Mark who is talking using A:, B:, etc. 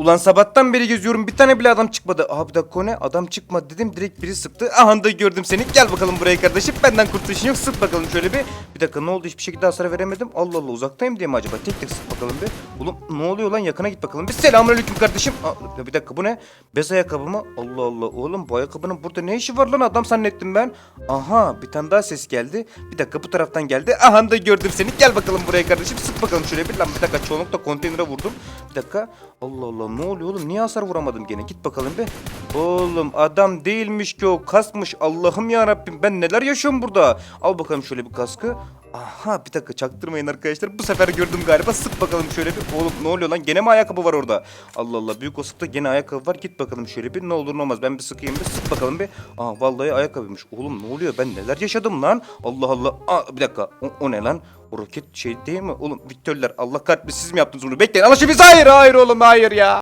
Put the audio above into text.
A: Ulan sabahtan beri geziyorum bir tane bile adam çıkmadı. Aha bir dakika ne? Adam çıkmadı dedim direkt biri sıktı. Aha da gördüm seni. Gel bakalım buraya kardeşim. Benden kurtuluşun yok. Sık bakalım şöyle bir. Bir dakika ne oldu? Hiçbir şekilde hasar veremedim. Allah Allah uzaktayım diye mi acaba? Tek tek sık bakalım bir. Oğlum ne oluyor lan? Yakına git bakalım bir. Selamünaleyküm kardeşim. Aa, bir dakika bu ne? Bez ayakkabı mı? Allah Allah. Oğlum bu ayakkabının burada ne işi var lan? Adam zannettim ben. Aha bir tane daha ses geldi. Bir dakika bu taraftan geldi. Aha da gördüm seni. Gel bakalım buraya kardeşim. Sık bakalım şöyle bir. Lan bir dakika çoğunlukla konteynere vurdum. Bir dakika. Allah Allah ne oluyor oğlum? Niye hasar vuramadım gene? Git bakalım bir. Oğlum adam değilmiş ki o kasmış. Allah'ım ya Rabbim ben neler yaşıyorum burada. Al bakalım şöyle bir kaskı. Aha bir dakika çaktırmayın arkadaşlar. Bu sefer gördüm galiba. Sık bakalım şöyle bir. Oğlum ne oluyor lan? Gene mi ayakkabı var orada? Allah Allah büyük olasılıkla gene ayakkabı var. Git bakalım şöyle bir. Ne olur ne olmaz. Ben bir sıkayım bir. Sık bakalım bir. Aa vallahi ayakkabıymış. Oğlum ne oluyor? Ben neler yaşadım lan? Allah Allah. Aa bir dakika. O, o ne lan? O roket şey değil mi? Oğlum Viktörler Allah kahretmesin siz mi yaptınız bunu? Bekleyin. Alışın biz. Hayır hayır oğlum hayır ya.